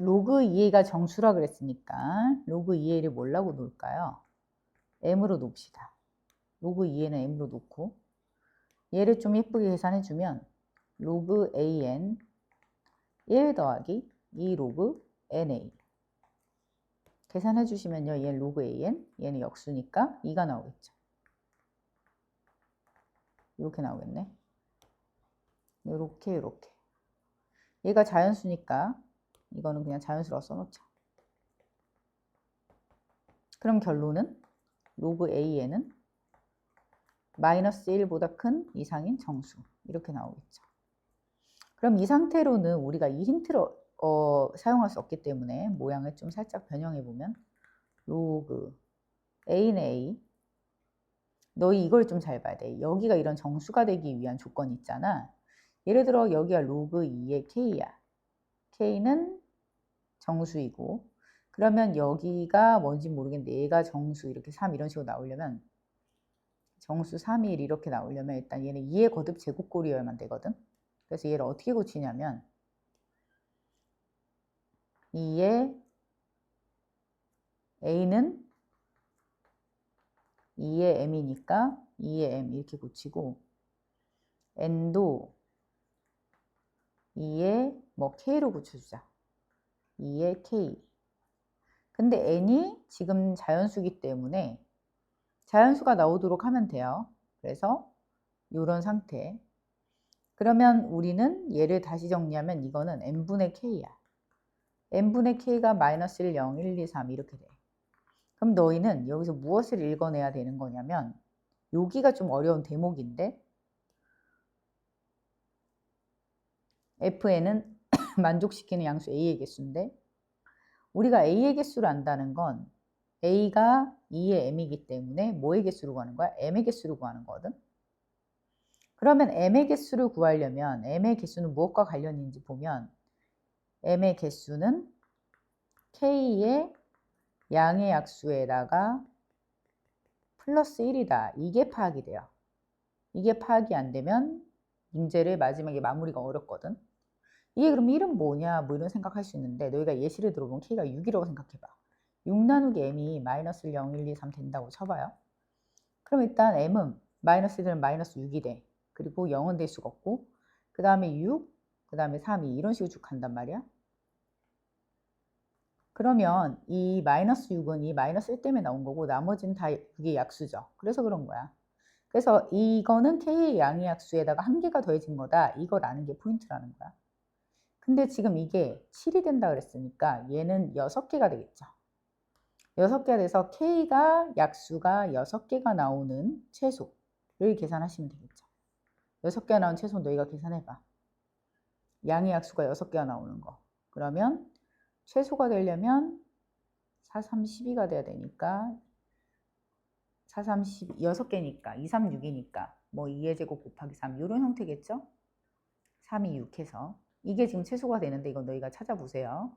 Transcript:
로그 2a가 정수라 그랬으니까 로그 2a를 뭐라고 놓을까요? m으로 놓읍시다. 로그 2a는 m으로 놓고 얘를 좀 예쁘게 계산해 주면 로그 an 1 더하기 2 로그 na 계산해 주시면요. 얘는 로그 an, 얘는 역수니까 2가 나오겠죠. 이렇게 나오겠네. 이렇게 이렇게. 얘가 자연수니까 이거는 그냥 자연수라고 써놓자. 그럼 결론은 로그 a에는 마이너스 1보다 큰 이상인 정수 이렇게 나오겠죠. 그럼 이 상태로는 우리가 이 힌트를 어, 사용할 수 없기 때문에 모양을 좀 살짝 변형해 보면 로그 a는 a 너희 이걸 좀 잘 봐야 돼. 여기가 이런 정수가 되기 위한 조건이 있잖아. 예를 들어 여기가 로그 2의 k야. K는 정수이고 그러면 여기가 뭔지 모르겠는데 얘가 정수 이렇게 3 이런 식으로 나오려면 정수 3이 이렇게 나오려면 일단 얘는 2의 거듭 제곱꼴이어야만 되거든. 그래서 얘를 어떻게 고치냐면 2의 a는 2의 m이니까 2의 m 이렇게 고치고 n도 2의 뭐 k로 고쳐주자. 2의 k. 근데 n이 지금 자연수기 때문에 자연수가 나오도록 하면 돼요. 그래서 이런 상태. 그러면 우리는 얘를 다시 정리하면 이거는 n분의 k야. n분의 k가 마이너스 1, 0, 1, 2, 3 이렇게 돼. 그럼 너희는 여기서 무엇을 읽어내야 되는 거냐면 여기가 좀 어려운 대목인데 fn은 만족시키는 양수 a의 개수인데 우리가 a의 개수를 안다는 건 a가 2의 m이기 때문에 뭐의 개수를 구하는 거야? m의 개수를 구하는 거거든. 그러면 m의 개수를 구하려면 m의 개수는 무엇과 관련이 있는지 보면 m의 개수는 k의 양의 약수에다가 플러스 1이다. 이게 파악이 돼요. 이게 파악이 안 되면 문제를 마지막에 마무리가 어렵거든. 이게 그럼 1은 뭐냐 뭐 이런 생각할 수 있는데 너희가 예시를 들어보면 k가 6이라고 생각해봐. 6 나누기 m이 마이너스 1, 0, 1, 2, 3 된다고 쳐봐요. 그럼 일단 m은 마이너스 1은 마이너스 6이 돼. 그리고 0은 될 수가 없고 그 다음에 6, 그 다음에 3, 2 이런 식으로 쭉 간단 말이야. 그러면 이 마이너스 6은 이 마이너스 1 때문에 나온 거고 나머지는 다 그게 약수죠. 그래서 그런 거야. 그래서 이거는 k의 양의 약수에다가 한 개가 더해진 거다. 이걸 아는 게 포인트라는 거야. 근데 지금 이게 7이 된다 그랬으니까 얘는 6개가 되겠죠. 6개가 돼서 k가 약수가 6개가 나오는 최소를 계산하시면 되겠죠. 6개가 나온 최소 너희가 계산해봐. 양의 약수가 6개가 나오는 거. 그러면 최소가 되려면 4, 3, 12가 돼야 되니까 4, 3, 12, 6개니까 2, 3, 6이니까 뭐 2의 제곱 곱하기 3 이런 형태겠죠? 3, 2, 6 해서 이게 지금 최소가 되는데 이건 너희가 찾아보세요.